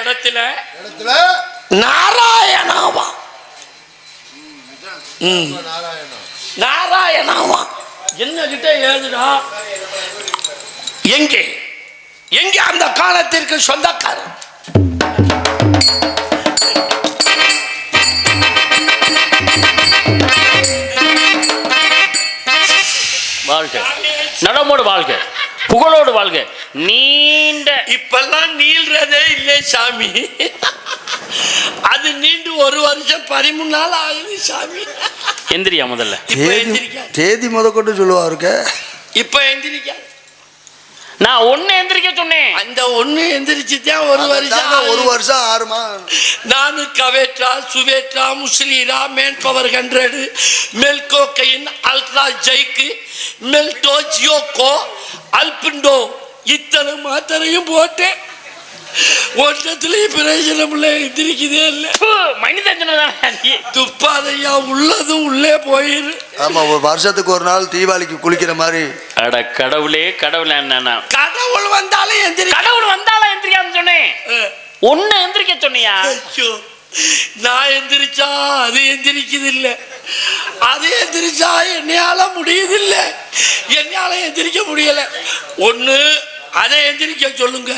இடத்துல இடத்துல நாராயணாவா நாராயணாவா. என்ன கிட்ட எழுதுடா எங்கே? எங்கே அந்த காலத்திற்கு சொந்தக்காரன்? வாழ்க. நடமோடு வாழ்க. புகழோடு வாழ்க. நீண்ட இப்பெல்லாம் நீள்றதே இல்லை சாமி. அது நீண்டு ஒரு வருஷம் பதிமூணு நாள் ஆகுது சாமி. எந்திரியா முதல்ல? இப்ப தேதி தேதி முதற்கொண்டு சொல்லுவாருக்க இப்ப எந்திரிக்காது. நான் ஒன்னு எந்திரிக்க சொன்னேன். அந்த ஒண்ணு எந்திரிச்சு தான் ஒரு வருஷம் ஒரு. வருஷம் ஆறுமா நானு கவேட்ரா சுவேட்ரா முஸ்லீரா மேன் பவர் ஹண்ட்ரட் மெல்கோக்கையின் அல்ட்ரா ஜெய்க்கு மெல்டோ ஜியோகோ அல்பிண்டோ இத்தனை மாத்திரையும் போட்டேன். ஒன்றத்துலயும் பிரயோஜனம் இல்லை எந்திரிக்குதே இல்லை. பு, மனித ஜனதானே நீ. துப்பாதையா உள்ளதும் உள்ளே போயிரு. ஆமா ஒரு வருஷத்துக்கு ஒரு நாள் தீபாவளிக்கு குளிக்கிற மாதிரி. அட கடவுளே கடவுளே என்னன்னா கடவுள் வந்தாலும் எந்திரி கடவுள் வந்தாலும் எந்திரிக்கான்னு சொன்னேன். ஒன்னு எந்திரிக்க சொன்னியா? நான் எந்திரிச்சா அது எந்திரிக்குது இல்ல அது எந்திரிச்சா என்னையால முடியுது இல்ல என்னால எந்திரிக்க முடியல. ஒண்ணு அதை எந்திரிக்க சொல்லுங்க.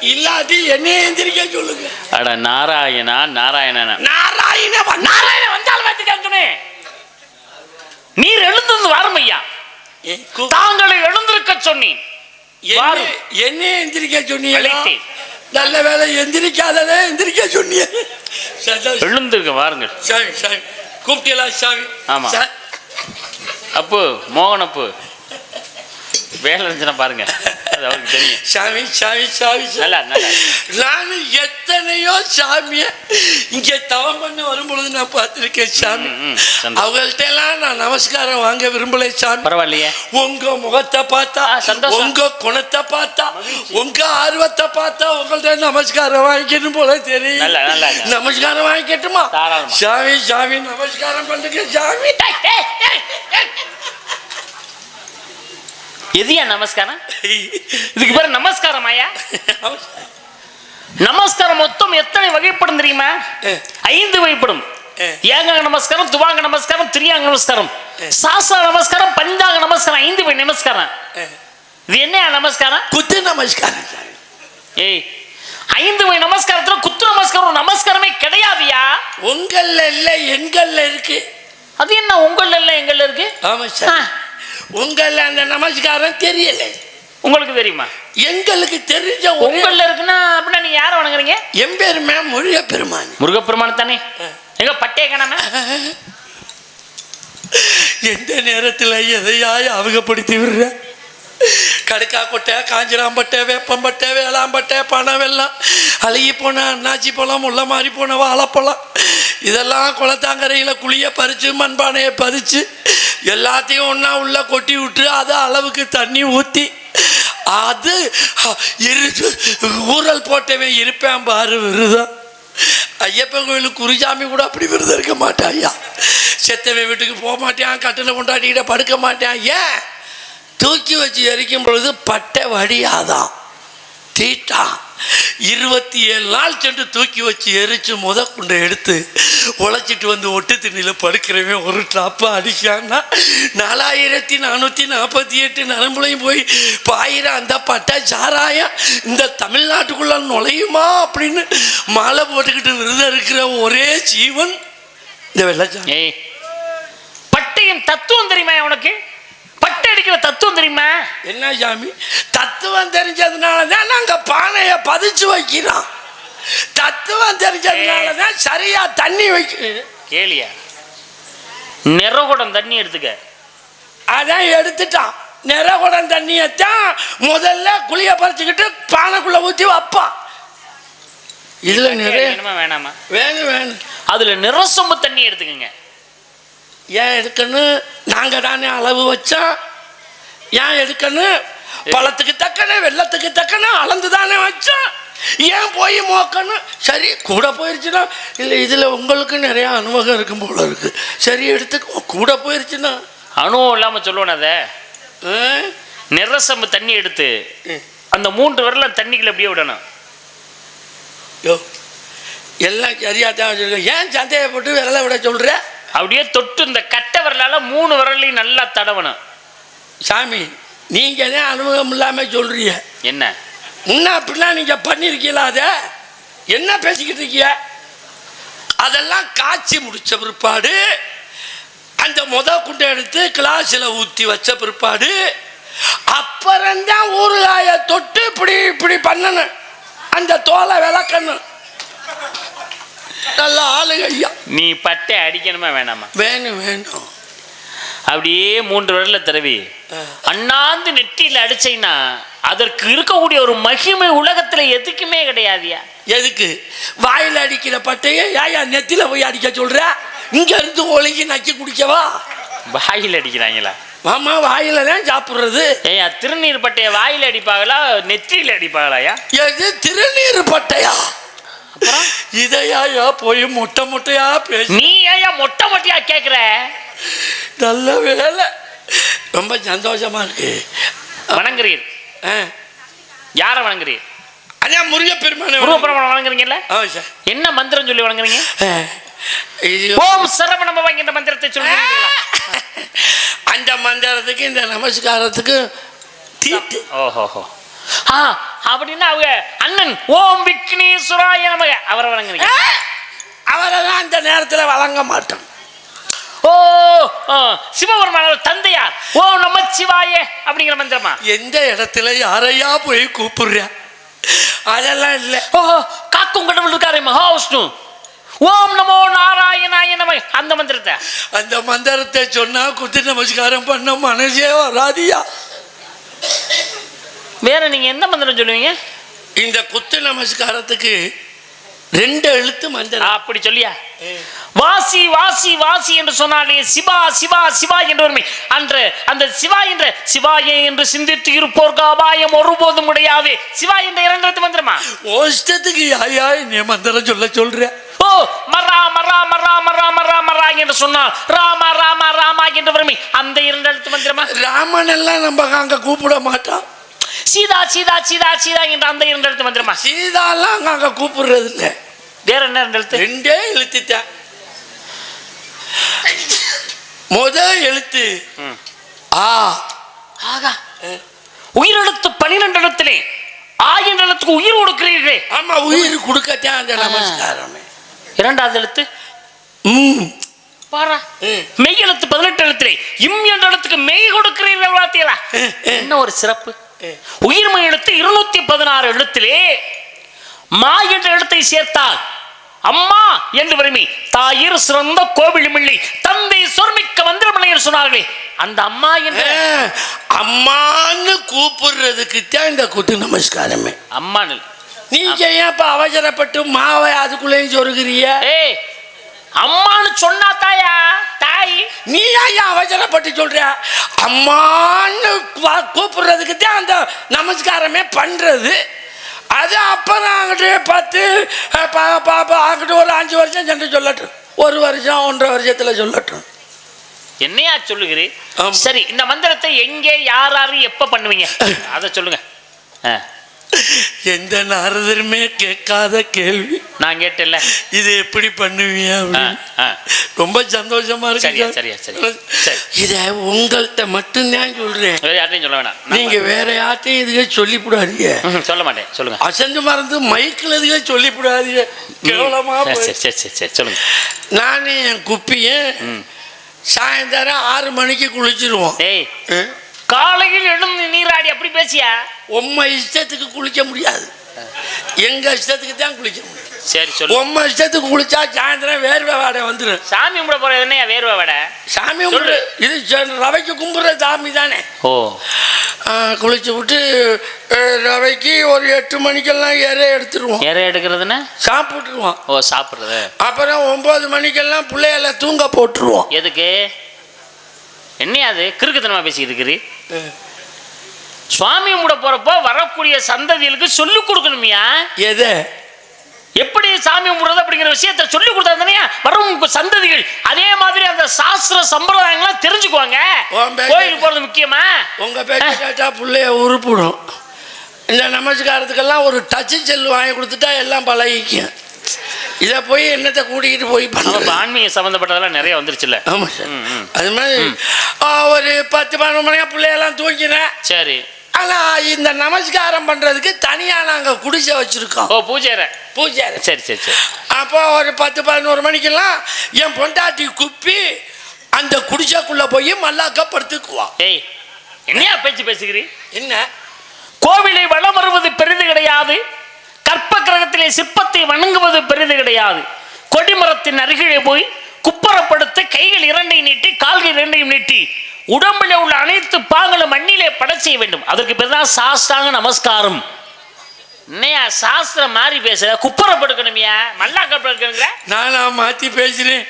இல்லாட்டி என்னைய எந்திரிக்க சொல்லுங்க. அட நாராயணா நாராயணனா? நாராயண நாராயண வந்தாலும் எந்திரிக்கான்னு சொன்னேன் நீர் எழுந்திருந்து வாரும் ஐயா. தாங்களை எழுந்திருக்க சொன்னேன். என்னை- எந்திரிக்க சொன்னீங்க அழைத்தேன். நல்ல வேலை எந்திரிக்காததே எந்திரிக்க சந்தோஷம். எழுந்திருக்க வாருங்கள் சாமி சாமி. கூப்பிட்டீங்களா சாமி? ஆமா. சா- அப்பு மோகன் அப்பு வேலை இருந்துச்சுன்னா பாருங்க. அது அவருக்கு தெரியும் சாமி சாமி சாமி சாமி. நல்லா நல்லா நான் எத்தனையோ சாமிய இங்க தவம் பண்ண வரும்பொழுது நான் பார்த்திருக்கேன் சாமி. அவங்கள்ட்ட எல்லாம் நான் நமஸ்காரம் வாங்க விரும்பல சாமி பரவாயில்லையே உங்க முகத்தை பார்த்தா. உங்க குணத்தை பார்த்தா உங்க ஆர்வத்தை பார்த்தா உங்கள்ட்ட நமஸ்காரம் வாங்கிக்கணும் போல தெரியும். நமஸ்காரம் வாங்கிக்கட்டுமா. சாமி சாமி நமஸ்காரம் பண்ணுங்க சாமி எதியா நமஸ்காரம்? இதுக்கு பேர் நமஸ்காரம் ஐயா. நமஸ்காரம் மொத்தம் எத்தனை வகைப்படும் தெரியுமா. ஐந்து வகைப்படும். ஏகாங்க நமஸ்காரம் துவாங்க நமஸ்காரம் திரியாங்க நமஸ்காரம். சாஸ்திர நமஸ்காரம் பஞ்சாங்க நமஸ்காரம் ஐந்து வகை நமஸ்காரம். இது என்ன நமஸ்காரம்? குத்து நமஸ்காரம் ஏய் ஐந்து வகை நமஸ்காரத்துல குத்து நமஸ்காரம் நமஸ்காரமே கிடையாதுயா உங்கள்ல இல்ல எங்கள்ல இருக்கு? அது என்ன உங்கள்ல இல்ல எங்கள்ல இருக்கு? ஆமா சார். ஆ. உங்கள்ல அந்த நமஸ்காரம் தெரியல. உங்களுக்கு தெரியுமா? எங்களுக்கு தெரிஞ்ச உங்கள்ல இருக்குன்னா அப்படின்னா நீங்க யாரை வணங்குறீங்க? என் பேர் மேம் முருக பெருமான் முருகப்பெருமான் தானே? எங்க பட்டே காணாம எந்த நேரத்தில் எதையாய் அவகப்படுத்தி விடுற? கடுக்கா கொட்டை காஞ்சிராம்பட்டை வேப்பம்பட்டை வேளாம்பட்டை பணம் வெள்ளம் அழுகி போன அண்ணாச்சி பழம் முள்ள மாதிரி போன வாழைப்பழம். இதெல்லாம் குளத்தாங்கரையில் குழியை பறித்து மண்பானையை பறித்து எல்லாத்தையும் ஒன்றா உள்ளே கொட்டி விட்டு அதை அளவுக்கு தண்ணி ஊற்றி அது இரு ஊரல் போட்டவன் இருப்பேன் பாரு விருதம் ஐயப்பன் கோயிலுக்கு குருசாமி கூட அப்படி விருதம் இருக்க மாட்டான் ஐயா. செத்தவன் வீட்டுக்கு போக மாட்டேன் கட்டில கொண்டாடிக்கிட்ட படுக்க மாட்டேன். ஏன்? தூக்கி வச்சு எரிக்கும் பொழுது பட்டை வடியாதான். தீட்டா. இருபத்தி ஏழு நாள் சென்று தூக்கி வச்சு எரிச்சு முத குண்டை எடுத்து உழைச்சிட்டு வந்து ஒட்டு திண்ணியில் படுக்கிறவன் ஒரு ட்ராப்பாக அடிக்கான்னா நாலாயிரத்தி நானூற்றி நாற்பத்தி எட்டு நரம்புலையும் போய் பாயிரம் அந்த பட்டா சாராயம் இந்த தமிழ்நாட்டுக்குள்ள நுழையுமா அப்படின்னு மாலை போட்டுக்கிட்டு விருதம் இருக்கிற ஒரே ஜீவன் இந்த வெள்ளச்சாமி ஏய் தத்துவம் தெரியுமா உனக்கு? அடிக்கிற தத்துவம் தெரியுமா? என்ன சாமி? தத்துவம் தெரிஞ்சதுனால தான் நாங்கள் பானையை பதிச்சு வைக்கிறோம். தத்துவம் தெரிஞ்சதுனால தான் சரியா தண்ணி வைக்க கேளியா? நிறகுடம் தண்ணி எடுத்துக்க. அதான் எடுத்துட்டான். நிறகுடம் தண்ணியத்தான் முதல்ல குழிய பறிச்சுக்கிட்டு பானைக்குள்ள ஊற்றி வைப்பான் இதுல நிறைய வேணுமா வேணாமா வேணும் அதுல நிறசொம்பு தண்ணி எடுத்துக்கங்க. ஏன் எடுக்கணும்? நாங்க தானே அளவு வச்சோம். ஏன் எடுக்கணும் பழத்துக்கு தக்கன வெள்ளத்துக்கு தக்கன அளந்து தானே வச்சோம். ஏன் போய் மோக்கணும் சரி கூட போயிருச்சுன்னா இல்லை இதில் உங்களுக்கு நிறைய அனுபவம் இருக்கும் போல இருக்கு. சரி எடுத்துக்கோ கூட போயிருச்சுன்னா. அணுவும் இல்லாம சொல்லுவேன் அதை? நிறசொம்பு தண்ணி எடுத்து. அந்த மூன்று விரல தண்ணிக்குள்ள அப்படியே விடணும். யோ எல்லாம் சரியாக தான் வச்சுருக்கோம் ஏன் சந்தேகப்பட்டு விரலை விட சொல்கிற அப்படியே தொட்டு இந்த கட்டை விரலால மூணு விரலையும் நல்லா தடவணும். சாமி நீங்கள் தான் அனுபவம் இல்லாமல் சொல்கிறீங்க என்ன? முன்ன அப்படிலாம் நீங்கள் பண்ணியிருக்கீங்களா அதை? என்ன பேசிக்கிட்டு இருக்கீங்க? அதெல்லாம் காய்ச்சி முடிச்ச பிற்பாடு அந்த முத குண்டை எடுத்து கிளாஸில் ஊற்றி வச்ச பிற்பாடு அப்புறம்தான் ஊறுகாயை தொட்டு இப்படி இப்படி பண்ணணும். அந்த தோலை விளக்கணும். நல்ல ஆளுங்க ஐயா. நீ பட்டை அடிக்கணுமா வேணாமா? வேணும் வேணும். அப்படியே மூன்று விரல தடவி. அண்ணாந்து நெட்டியில் அடிச்சைன்னா அதற்கு இருக்கக்கூடிய ஒரு மகிமை உலகத்துல எதுக்குமே கிடையாதுயா? எதுக்கு? வாயில் அடிக்கிற பட்டையை ஏயா நெத்தில போய் அடிக்க சொல்ற? இங்க இருந்து ஒழுங்கி நக்கி குடிக்கவா? வாயில் அடிக்கிறாங்களா? மாமா வாயில தான் சாப்பிடுறது. ஏயா திருநீர் பட்டைய வாயில் அடிப்பாங்களா நெற்றியில் அடிப்பாங்களாயா எது திருநீர் பட்டையா? இதையா போய் மொட்டை மொட்டையா பேசி. நீ ஏயா மொட்டை மொட்டையா கேக்குற? நல்ல வேலை ரொம்ப சந்தோஷமா இருக்கு. வணங்குறீர். யார வணங்குறீர்? அண்ணா முருகப்பெருமானை முருகப்பெருமான் வணங்குறீங்கல்ல? என்ன மந்திரம் சொல்லி வணங்குறீங்க? ஓம் சரவணம வாங்கின்ற மந்திரத்தை சொல்லுங்க அந்த மந்திரத்துக்கு இந்த நமஸ்காரத்துக்கு தீட்டு. ஓஹோஹோ. ஆ அப்படின்னா அவங்க அண்ணன் ஓம் விக்னேஸ்வராய நமக அவரை வணங்குறீங்க. அவரை தான் அந்த நேரத்தில் வழங்க மாட்டோம். ஓ ஆ, சிவபெருமான் தந்தையார். ஓ நமச்சிவாய அப்படிங்கிற மந்திரமா? எந்த இடத்துல யாரையா போய் கூப்பிடுற? அதெல்லாம் இல்லை. ஓ காக்கும் கடவுள் இருக்காரே மகாவிஷ்ணு. ஓம் நமோ நாராயணாய நம அந்த மந்திரத்தை. அந்த மந்திரத்தை சொன்னா குத்து நமஸ்காரம் பண்ண மனசே வராதியா? வேற நீங்க எந்த மந்திரம் சொல்லுவீங்க? இந்த குத்து நமஸ்காரத்துக்கு ரெண்டு எழுத்து மந்திரம் அப்படி சொல்லியா? வாசி வாசி வாசி என்று சொன்னாலே சிவா சிவா சிவா என்று வருமை அன்று அந்த சிவா என்ற சிவாயே என்று சிந்தித்து இருப்போர்க்கு அபாயம் ஒருபோதும் கிடையாது. சிவா என்ற இரண்டாவது மந்திரமா? ஓ இஷ்டத்துக்கு யாயா நீ மந்திரம் சொல்ல சொல்ற. ஓ மரா மரா மரா மரா மரா மரா என்று சொன்னால் ராமா ராமா ராமா என்று வருமை அந்த இரண்டு எழுத்து மந்திரமா? ராமன் எல்லாம் நம்ம அங்க கூப்பிட மாட்டான். சீதா சீதா சீதா சீதா என்ற அந்த இரண்டு எழுத்து மந்திரமா சீதாலாம் அங்க கூப்பிடுறது இல்லை வேற என்ன ரெண்டு எழுத்து? ரெண்டே எழுத்துத்தான் முத எழுத்து. ஆ. ஆகா. உயிரெழுத்து பனிரெண்டு எழுத்திலே. ஆ என்ற எழுத்துக்கு உயிர் கொடுக்கிறீர்களே. ஆமா உயிர் கொடுக்கத்தான் அந்த நமஸ்காரமே. இரண்டாவது எழுத்து? ம். பாரா. மெய் எழுத்து பதினெட்டு எழுத்திலே. இம் என்ற எழுத்துக்கு மெய் கொடுக்கிறீர்கள் வார்த்தைகளா என்ன ஒரு சிறப்பு? உயிர்மை எழுத்து இருநூத்தி பதினாறு எழுத்திலே மா என்ற எழுத்தை சேர்த்தால் அம்மா என்று வருமி. தாயிர் சிறந்த கோவிலுமில்லை தந்தை சொர்மிக்க மந்திரமில்லை என்று சொன்னார்களே. அந்த அம்மா என்ற அம்மான்னு கூப்பிடுறதுக்கு தான் இந்த குத்து நமஸ்காரமே. அம்மா நீங்க ஏன் இப்ப அவசரப்பட்டு மாவை அதுக்குள்ளேயும் சொருகிறிய ஏய் அம்மான்னு சொன்னா தாயா? தாய் நீ ஏன் அவசரப்பட்டு சொல்ற? அம்மான்னு கூப்பிடுறதுக்கு தான் அந்த நமஸ்காரமே பண்றது. அது அப்புறம் அங்கிட்டு பத்து அஹ், பா- பா- பா- அங்கிட்டு ஒரு அஞ்சு வருஷம் சென்று சொல்லட்டும். ஒரு வருஷம் ஒன்றரை வருஷத்துல சொல்லட்டும். என்னையா சொல்லுகிறேன். சரி இந்த மந்திரத்தை எங்கே யார் யாரு எப்ப பண்ணுவீங்க? அதை சொல்லுங்க. ஆ, எந்த நாரதருமே கேட்காத கேள்வி. நான் கேட்டேன்ல. இது எப்படி பண்ணுவீங்க. ரொம்ப சந்தோஷமா இருக்கு சரியா, சரியா. சரி. இத உங்கள்கிட்ட மட்டும்தான் சொல்றேன். வேற யார்ட்டையும் சொல்ல வேணாம். நீங்க வேற யார்ட்டையும் இதுக சொல்லிவிடாதீங்க சொல்ல மாட்டேன். சொல்லுங்க. அசந்து மறந்து மைக்கில் இதுக சொல்லிவிடாதீங்க கேவலமா சரி. சரி சரி சரி சொல்லுங்க. நானும் என் குப்பியும். சாயந்தரம் ஆறு மணிக்கு குளிச்சிருவோம்? காலையில் எழுந்து நீராடி அப்படி பேசியா? உம்ம இஷ்டத்துக்கு குளிக்க முடியாது. எங்க இஷ்டத்துக்கு தான் குளிக்க முடியும். சரி சொல்லு. உம்ம இஷ்டத்துக்கு குளிச்சா சாயந்தரம் வேர்வை வாடை வந்துடும் சாமி கும்பிட போறது என்னையா வேர்வை வடை? சாமி கும்பிடு இது ரவைக்கு கும்பிட்ற சாமி தானே. ஓ. குளிச்சு விட்டு ரவைக்கு ஒரு எட்டு மணிக்கெல்லாம் இறை எடுத்துருவோம். எரை எடுக்கிறதுன்னா? சாப்பிட்டுருவோம். ஓ சாப்பிட்றது. அப்புறம் ஒன்பது மணிக்கெல்லாம் பிள்ளைகளை தூங்க போட்டுருவோம். எதுக்கு? என்னையா அது? கிறுக்குத்தனமா பேசிக்கிட்டு இருக்கிறீ? சுவாமி கும்பிட போறப்போ வரக்கூடிய சந்ததிகளுக்கு சொல்லிக் கொடுக்கணுமியா? எதை? எப்படி சாமி கும்பிடுறது அப்படிங்கிற விஷயத்த சொல்லி கொடுத்தாங்கனையா வரும் உங்க சந்ததிகள். அதே மாதிரி அந்த சாஸ்திர சம்பிரதாயங்கள்லாம் தெரிஞ்சுக்குவாங்க. கோயிலுக்கு போறது முக்கியமா? உங்க பேச்ச கேட்டா பிள்ளைய உருப்பிடும். இந்த நமஸ்காரத்துக்கெல்லாம் ஒரு டச்சு செல் வாங்கி கொடுத்துட்டா எல்லாம் பழகிக்கும். இதை போய் என்னத்தை கூட்டிகிட்டு போய் பண்ணுறது ஆன்மீக சம்பந்தப்பட்டதெல்லாம் நிறைய வந்துருச்சுல்ல. ஆமாம் சார். அது மாதிரி ஒரு பத்து பதினொன்று மணியா பிள்ளையெல்லாம் தூங்கினேன் சரி. ஆனால் இந்த நமஸ்காரம் பண்ணுறதுக்கு தனியாக நாங்கள் குடிசை வச்சுருக்கோம். ஓ பூஜைற பூஜை சரி சரி சரி. அப்போ ஒரு பத்து பதினோரு மணிக்கெல்லாம் என் பொண்டாட்டி குப்பி அந்த குடிசைக்குள்ளே போய் மல்லாக்க படுத்துக்குவா ஏய் என்னையா பேச்சு பேசுகிறீ என்ன? கோவிலை வலம் வருவது பெரிது கிடையாது. கிரகத்திலே சிற்பத்தை வணங்குவது பெரிது கிடையாது. கொடிமரத்தின் அருகிலே போய் குப்பரப்படுத்த கைகள் இரண்டை நீட்டி கால்கள் இரண்டையும் நீட்டி உடம்பில் உள்ள அனைத்து பாங்களும் மண்ணிலே பட செய்ய வேண்டும். அதற்கு பேர் தான் சாஸ்தாங்க நமஸ்காரம். என்னையா சாஸ்திரம் மாறி பேசுற? குப்பரப்படுக்கணுமியா மல்லாக்க படுக்கணுங்கிற நானா மாற்றி பேசுகிறேன்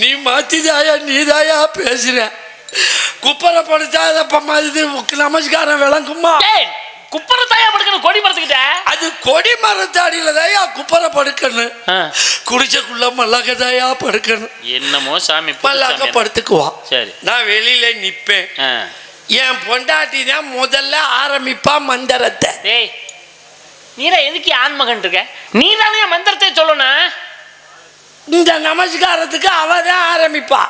நீ மாற்றிதாயா நீதாயா பேசுகிற குப்பரை படுத்தாத இது நமஸ்காரம் விளங்குமா? ஏய் குப்பரத்தாயா படுக்கணும் கொடிமரத்துக்கிட்ட அது கொடி மரத்தாடியில தாயா குப்பரை படுக்கணும். குடிச்சக்குள்ள மல்லாக்க தாயா படுக்கணும். என்னமோ சாமி மல்லாக்க புதுசாமி. படுத்துக்குவா. சரி. நான் வெளியில நிற்பேன் ஆ. என் பொண்டாட்டி தான் முதல்ல ஆரம்பிப்பா மந்திரத்தை. டேய் நீரா எதுக்கு ஆண்மகன் இருக்க? நீ தானே மந்திரத்தை சொல்லணும்? இந்த நமஸ்காரத்துக்கு அவ தான் ஆரம்பிப்பா.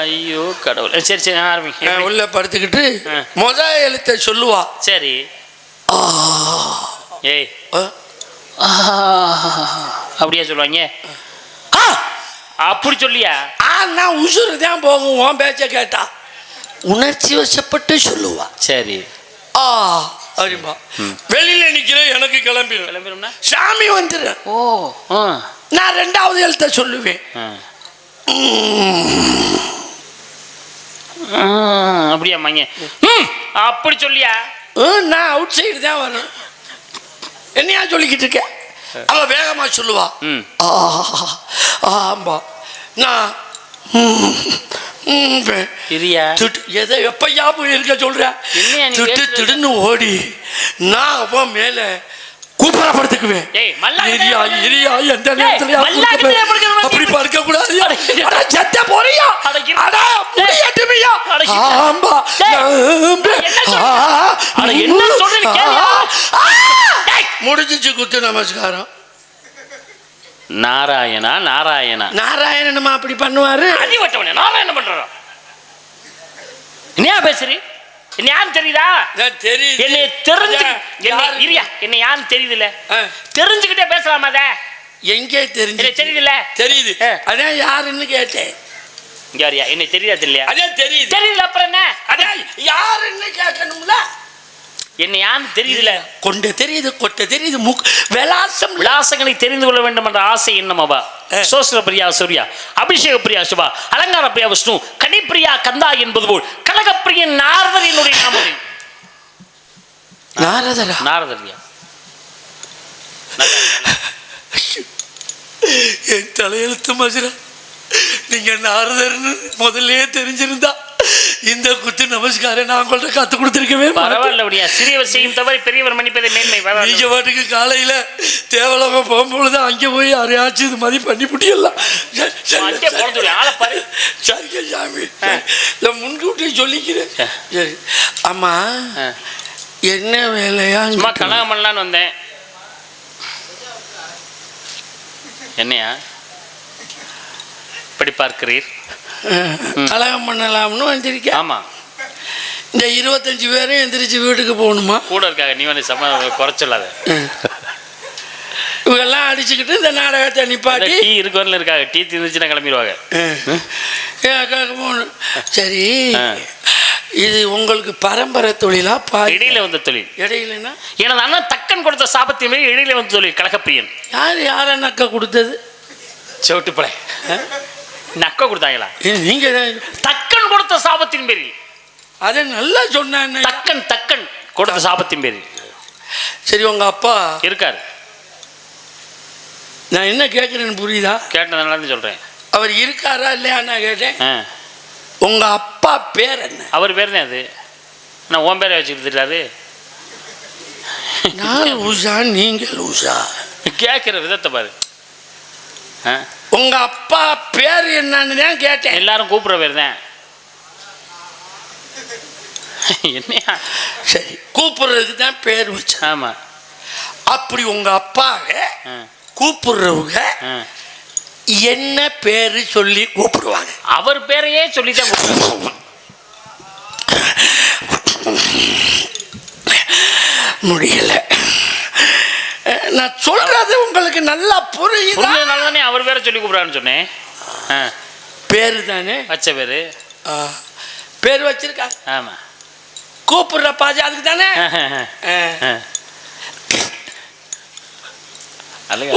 ஐயோ கடவுள். சரி சரி ஆரம்பி நான் உள்ள படுத்துக்கிட்டு. முத எழுத்தை சொல்லுவா. சரி. ஏய். அப்படியா சொல்லுவாங்க? ஆ. அப்படி சொல்லியா? ஆனா உசுறு தான் போகும் உன் பேச்ச கேட்டா. உணர்ச்சி வசப்பட்டு சொல்லுவா. சரி. ஆ அப்படிம்பா. வெளியில நிக்கிறேன் எனக்கு கிளம்பிடும் கிளம்பிடும்னா சாமி வந்துடும் ஓ நான் ரெண்டாவது எழுத்த சொல்லுவேன். அப்படியா மாங்க? அப்படி சொல்லியா? நான் அவுட் சைடு தான் வரேன் என்னையா சொல்லிக்கிட்டு இருக்க? அவ வேகமா சொல்லுவா. ஆம்பா நான் எதை எப்ப ஞாபகம் இருக்க சொல்ற? திட்டு? திடுன்னு ஓடி நான் அவன் மேல இரியா எந்த நேரத்துல அப்படி படுக்க செத்த போறியா? அட, முடியட்டுமியா. ஆம்பா. என்ன என்ன. முடிஞ்சிச்சு குத்து நமஸ்காரம். நாராயணா நாராயணா. நாராயணனுமா அப்படி பண்ணுவாரு. அடிவட்டவனே நாராயணன் பண்றோம் என்னையா பேசுறீ? என்ன யாருன்னு தெரியுதா? நான் தெரியுது. என்னை தெரிஞ்சு என்னை என்னை ஆ, தெரிஞ்சுக்கிட்டே பேசலாமா அத? எங்கே தெரிஞ்சு தெரியுதுல்ல? தெரியுது. அதான் யாருன்னு கேட்டேன். வரியா என்னை தெரியுதா தெரியலையா? அதான் தெரியுது. தெரியுதுல அப்புறம் என்ன? அதான் யாருன்னு கேட்கணும்ல? என்னை யாருன்னு தெரியுதுல கொண்ட தெரியுது கொட்ட தெரியுது மூக்கு விலாசம். விலாசங்களை தெரிந்து கொள்ள வேண்டும் என்ற ஆசை என்னமாவா. சோஸ்திர பிரியா சூர்யா. அபிஷேக பிரியா சிவா. அலங்கார பிரியா விஷ்ணு. கனிப்பிரியா கந்தா என்பது போல். கனகப்பிரியன் நாரதர் என்னுடைய நாமம் நாரதரா? நாரதரியா என் தலையெழுத்து மதுரா நீங்க நாரதர்னு முதல்லயே தெரிஞ்சிருந்தா இந்த குத்து நமஸ்காரம் நான் உங்கள்ட்ட கத்து கொடுத்துருக்கவே. பரவாயில்ல அப்படியா சிறியவர் செய்யும் தவறை பெரியவர் மன்னிப்பதை மேன்மை. நீங்க பாட்டுக்கு காலையில தேவலோகம் போகும்பொழுது அங்கே போய் யாரையாச்சும் இது மாதிரி பண்ணி பாரு. சரிங்க சாமி. நான் முன்கூட்டி சொல்லிக்கிறேன். சரி. ஆமா. என்ன வேலையா சும்மா கனகம் பண்ணலான்னு வந்தேன். என்னையா? இப்படி பார்க்கிறீர்? கலகம் பண்ணலாம்னு வந்திருக்கேன் ஆமா. இந்த இருபத்தஞ்சு பேரும் எந்திரிச்சு வீட்டுக்கு போகணுமா? கூட இருக்காங்க நீ வந்து சம குறைச்சொல்லாத. இவங்கெல்லாம் அடிச்சுக்கிட்டு இந்த நாடகத்தை நிப்பாட்டி டீ இருக்கவரில் இருக்காங்க டீ தீர்ந்துச்சுன்னா கிளம்பிடுவாங்க. சரி. இது உங்களுக்கு பரம்பரை தொழிலா இடையில வந்த தொழில். இடையிலன்னா எனது அண்ணன் தக்கன் கொடுத்த சாபத்தின் மேல் இடையில வந்த தொழில் கலகப்பிரியன் யார் யார நக்க கொடுத்தது? செவிட்டுப்படை நக்க கொடுத்தாங்களா? நீங்க தக்கன் கொடுத்த சாபத்தின் பேரில். அதை நல்லா சொன்னான் தக்கன் தக்கன் கொடுத்த சாபத்தின் பேரில். சரி உங்க அப்பா இருக்காரு. நான் என்ன கேட்குறேன்னு புரியுதா? கேட்டதுனால தான் சொல்றேன். அவர் இருக்காரா இல்லையா நான் கேட்டேன். ஆ. உங்க அப்பா பேர் என்ன? அவர் பேர் தான் அது? நான் உன் பேரை வச்சுக்கிட்டுறாரு நான் லூசா நீங்க லூசா. கேட்குற விதத்தை பாரு. ஆ? உங்க அப்பா பேர் என்னன்னு தான் கேட்டேன். எல்லாரும் கூப்பிட்ற பேர் தான். என்னையா? சரி கூப்பிடு கூப்பிடுறதுக்கு தான் பேர் வச்சு ஆமா. அப்படி உங்க அப்பாவை கூப்பிடுறவங்க. என்ன பேரு சொல்லி கூப்பிடுவாங்க. அவர் பேரையே சொல்லித்தான் கூப்பிடுறாரு. முடியல. நான் சொல்றது உங்களுக்கு நல்லா புரியுதா? தானே அவர் பேரை சொல்லி கூப்பிடுறான்னு சொன்னேன். பேரு தானே வச்ச பேரு. பேர் வச்சிருக்காங்க ஆமா. கூப்பிடுற பாஜி அதுக்கு தானே?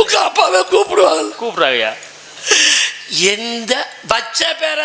உங்க அப்பாவை கூப்பிடுவாங்க. கூப்பிடுறாங்கய்யா. எந்த வச்ச பேர